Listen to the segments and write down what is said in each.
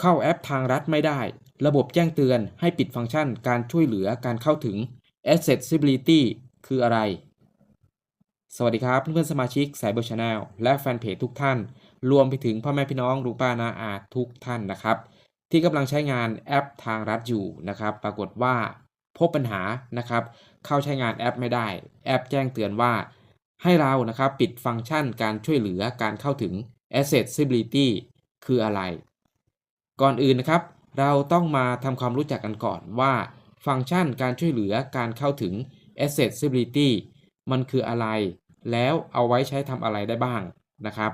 เข้าแอปทางรัฐไม่ได้ ระบบแจ้งเตือนให้ปิดฟังก์ชันการช่วยเหลือการเข้าถึง accessibility คืออะไร สวัสดีครับ เพื่อนๆสมาชิก Cyber Channel และแฟนเพจทุกท่าน รวมไปถึงพ่อแม่พี่น้องลุงป้านาอาทุกท่านนะครับ ที่กำลังใช้งานแอปทางรัฐอยู่นะครับ ปรากฏว่าพบปัญหานะครับ เข้าใช้งานแอปไม่ได้ แอปแจ้งเตือนว่า ให้เรานะครับปิดฟังก์ชันการช่วยเหลือการเข้าถึง accessibility คืออะไร ก่อนอื่นนะครับ เราต้องมาทำความรู้จักกันก่อนว่า ฟังก์ชันการช่วยเหลือการเข้าถึง accessibility มันคืออะไร แล้วเอาไว้ใช้ทำอะไรได้บ้างนะครับ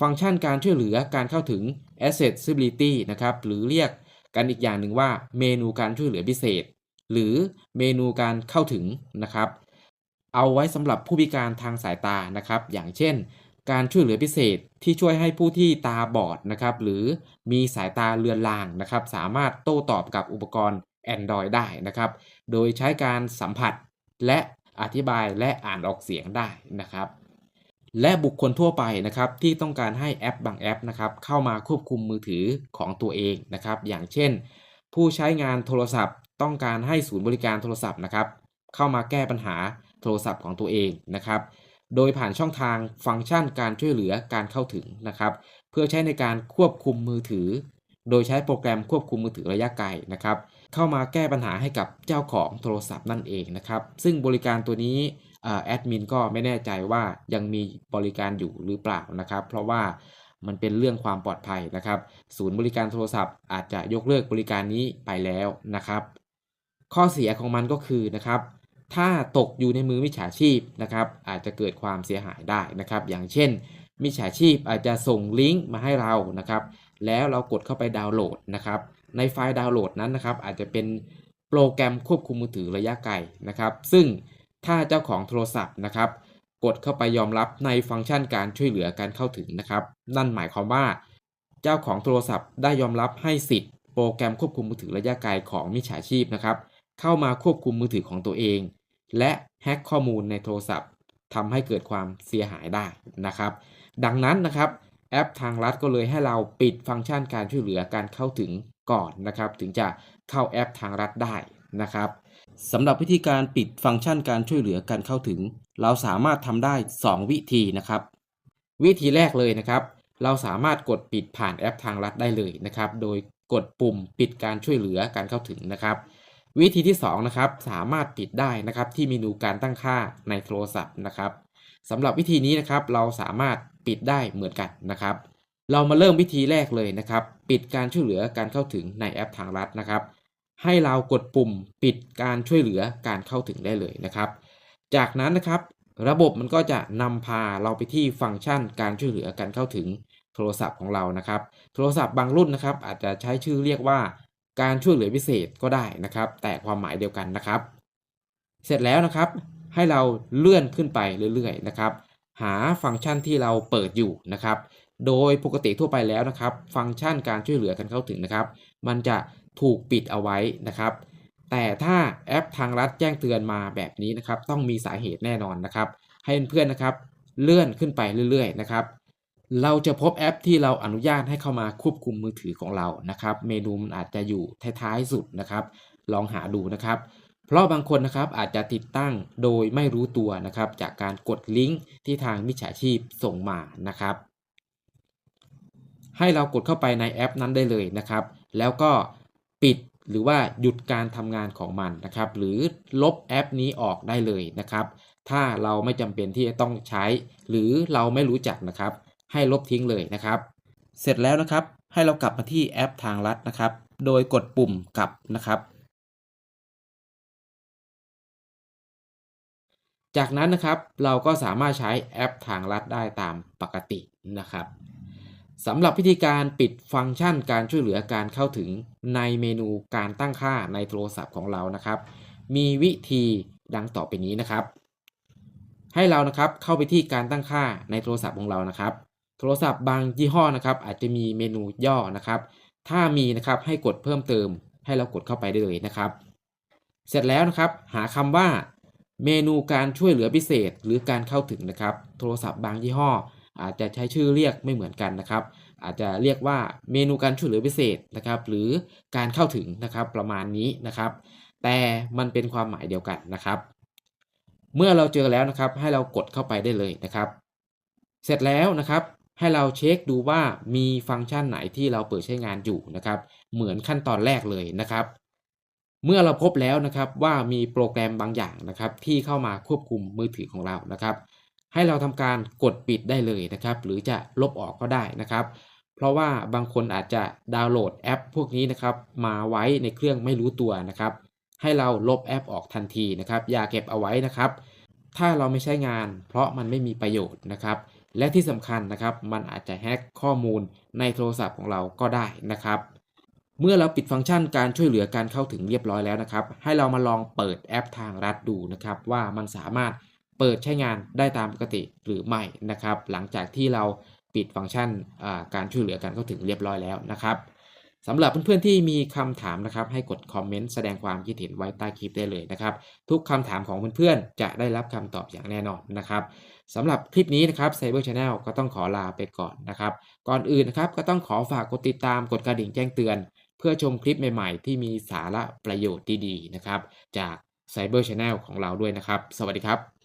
ฟังก์ชันการช่วยเหลือการเข้าถึง accessibility นะครับ หรือเรียกกันอีกอย่างหนึ่งว่าเมนูการช่วยเหลือพิเศษ หรือเมนูการเข้าถึงนะครับ เอาไว้สำหรับผู้พิการทางสายตานะครับ อย่างเช่น การช่วยเหลือพิเศษที่ช่วยให้ผู้ที่ตาบอดนะครับหรือมีสายตาเลือนลางนะครับ สามารถโต้ตอบกับอุปกรณ์ Android ได้นะครับ โดยใช้การสัมผัสและอธิบายและอ่านออกเสียงได้นะครับ และบุคคลทั่วไปนะครับที่ต้องการให้แอปบางแอปนะครับเข้ามาควบคุมมือถือของตัวเองนะครับ อย่างเช่น ผู้ใช้งานโทรศัพท์ต้องการให้ศูนย์บริการโทรศัพท์นะครับ เข้ามาแก้ปัญหาโทรศัพท์ของตัวเองนะครับ โดยผ่านช่องทางฟังก์ชันการช่วยเหลือการเข้าถึงนะครับ เพื่อใช้ในการควบคุมมือถือ โดยใช้โปรแกรมควบคุมมือถือระยะไกลนะครับ เข้ามาแก้ปัญหาให้กับเจ้าของโทรศัพท์นั่นเองนะครับ ซึ่งบริการตัวนี้แอดมินก็ไม่แน่ใจว่ายังมีบริการอยู่หรือเปล่านะครับ เพราะว่ามันเป็นเรื่องความปลอดภัยนะครับ ศูนย์บริการโทรศัพท์อาจจะยกเลิกบริการนี้ไปแล้วนะครับ ข้อเสียของมันก็คือนะครับ ถ้าตกอยู่ในมือมิจฉาชีพนะครับอาจจะเกิดความเสียหายได้นะครับ อย่างเช่น มิจฉาชีพอาจจะส่งลิงก์มาให้เรานะครับ แล้วเรากดเข้าไปดาวน์โหลดนะครับ ในไฟล์ดาวน์โหลดนั้นนะครับ อาจจะเป็นโปรแกรมควบคุมมือถือระยะไกลนะครับ ซึ่งถ้าเจ้าของโทรศัพท์นะครับ กดเข้าไปยอมรับในฟังก์ชันการช่วยเหลือการเข้าถึงนะครับ นั่นหมายความว่า เจ้าของโทรศัพท์ได้ยอมรับให้สิทธิ์โปรแกรมควบคุมมือถือระยะไกลของมิจฉาชีพนะครับ เข้ามาควบคุมมือถือของตัวเอง และแฮ็กข้อมูลในโทรศัพท์ทำให้เกิดความเสียหายได้นะครับ ดังนั้นนะครับแอปทางรัฐก็เลยให้เราปิดฟังก์ชันการช่วยเหลือการเข้าถึงก่อนนะครับ ถึงจะเข้าแอปทางรัฐได้นะครับสำหรับวิธีการปิดฟังก์ชันการช่วยเหลือการเข้าถึง เราสามารถทำได้ 2 วิธีนะครับ วิธีแรกเลยนะครับ เราสามารถกดปิดผ่านแอปทางรัฐได้เลยนะครับ โดยกดปุ่มปิดการช่วยเหลือการเข้าถึงนะครับ วิธีที่ 2 นะครับ สามารถปิดได้นะครับที่เมนูการตั้งค่าในโทรศัพท์นะครับสำหรับวิธีนี้นะครับ เราสามารถปิดได้เหมือนกันนะครับ เรามาเริ่มวิธีแรกเลยนะครับ ปิดการช่วยเหลือการเข้าถึงในแอปทางรัฐนะครับ ให้เรากดปุ่มปิดการช่วยเหลือการเข้าถึงได้เลยนะครับ จากนั้นนะครับ ระบบมันก็จะนำพาเราไปที่ฟังก์ชันการช่วยเหลือการเข้าถึงโทรศัพท์ของเรานะครับ โทรศัพท์บางรุ่นนะครับ อาจจะใช้ชื่อเรียกว่า การช่วยเหลือพิเศษก็ได้นะครับ แต่ความหมายเดียวกันนะครับ เสร็จแล้วนะครับ ให้เราเลื่อนขึ้นไปเรื่อยๆนะครับ หาฟังก์ชันที่เราเปิดอยู่นะครับ โดยปกติทั่วไปแล้วนะครับ ฟังก์ชันการช่วยเหลือการเข้าถึงนะครับ มันจะถูกปิดเอาไว้นะครับ แต่ถ้าแอปทางรัฐแจ้งเตือนมาแบบนี้นะครับ ต้องมีสาเหตุแน่นอนนะครับ ให้เพื่อนๆนะครับ เลื่อนขึ้นไปเรื่อยๆนะครับ เราจะพบแอปที่เราอนุญาตให้เข้ามาควบคุมมือถือของเรานะครับ เมนูมันอาจจะอยู่ท้ายๆสุดนะครับ ลองหาดูนะครับ เพราะบางคนนะครับอาจจะติดตั้งโดยไม่รู้ตัวนะครับ จากการกดลิงก์ที่ทางมิจฉาชีพส่งมานะครับ ให้เรากดเข้าไปในแอปนั้นได้เลยนะครับ แล้วก็ปิดหรือว่าหยุดการทำงานของมันนะครับ หรือลบแอปนี้ออกได้เลยนะครับ ถ้าเราไม่จำเป็นที่จะต้องใช้ หรือเราไม่รู้จักนะครับ ให้ลบทิ้งเลยนะครับ เสร็จแล้วนะครับ ให้เรากลับมาที่แอปทางลัดนะครับ โดยกดปุ่มกลับนะครับ จากนั้นนะครับเราก็สามารถใช้แอปทางลัดได้ตามปกตินะครับสำหรับวิธีการปิดฟังก์ชันการช่วยเหลือการเข้าถึงในเมนูการตั้งค่าในโทรศัพท์ของเรานะครับ มีวิธีดังต่อไปนี้นะครับ ให้เรานะครับเข้าไปที่การตั้งค่าในโทรศัพท์ของเรานะครับ โทรศัพท์บางยี่ห้อนะครับอาจจะมีเมนูย่อนะครับ ถ้ามีนะครับให้กดเพิ่มเติม ให้เรากดเข้าไปได้เลยนะครับ เสร็จแล้วนะครับ หาคำว่าเมนูการช่วยเหลือพิเศษหรือการเข้าถึงนะครับ โทรศัพท์บางยี่ห้อ อาจจะใช้ชื่อเรียกไม่เหมือนกันนะครับ อาจจะเรียกว่าเมนูการช่วยเหลือพิเศษนะครับ หรือการเข้าถึงนะครับประมาณนี้นะครับ แต่มันเป็นความหมายเดียวกันนะครับ เมื่อเราเจอแล้วนะครับให้เรากดเข้าไปได้เลยนะครับ เสร็จแล้วนะครับ ให้เราเช็คดูว่ามีฟังก์ชันไหนที่เราเปิดใช้งานอยู่นะครับ เหมือนขั้นตอนแรกเลยนะครับ เมื่อเราพบแล้วนะครับว่ามีโปรแกรมบางอย่างนะครับ ที่เข้ามาควบคุมมือถือของเรานะครับ ให้เราทำการกดปิดได้เลยนะครับ หรือจะลบออกก็ได้นะครับ เพราะว่าบางคนอาจจะดาวน์โหลดแอป พวกนี้นะครับ มาไว้ในเครื่องไม่รู้ตัวนะครับ ให้เราลบแอปออกทันทีนะครับ อย่าเก็บเอาไว้นะครับ ถ้าเราไม่ใช้งาน เพราะมันไม่มีประโยชน์นะครับ และที่สำคัญนะครับ มันอาจจะแฮ็กข้อมูลในโทรศัพท์ของเราก็ได้นะครับ เมื่อเราปิดฟังก์ชันการช่วยเหลือการเข้าถึงเรียบร้อยแล้วนะครับ ให้เรามาลองเปิดแอปทางรัฐดูนะครับ ว่ามันสามารถเปิดใช้งานได้ตามปกติหรือไม่นะครับ หลังจากที่เราปิดฟังก์ชันการช่วยเหลือการเข้าถึงเรียบร้อยแล้วนะครับ สำหรับเพื่อนๆที่มีคำถามนะครับ ให้กดคอมเมนต์แสดงความคิดเห็นไว้ใต้คลิปได้เลยนะครับ ทุกคำถามของเพื่อนๆจะได้รับคำตอบอย่างแน่นอนนะครับสำหรับคลิปนี้นะครับ Cyber Channel ก็ต้องขอลาไปก่อนนะครับ ก่อนอื่นนะครับก็ต้องขอฝากกดติดตามกดกระดิ่งแจ้งเตือน เพื่อชมคลิปใหม่ๆ ที่มีสาระประโยชน์ดีๆนะครับ จาก Cyber Channel ของเราด้วยนะครับ สวัสดีครับ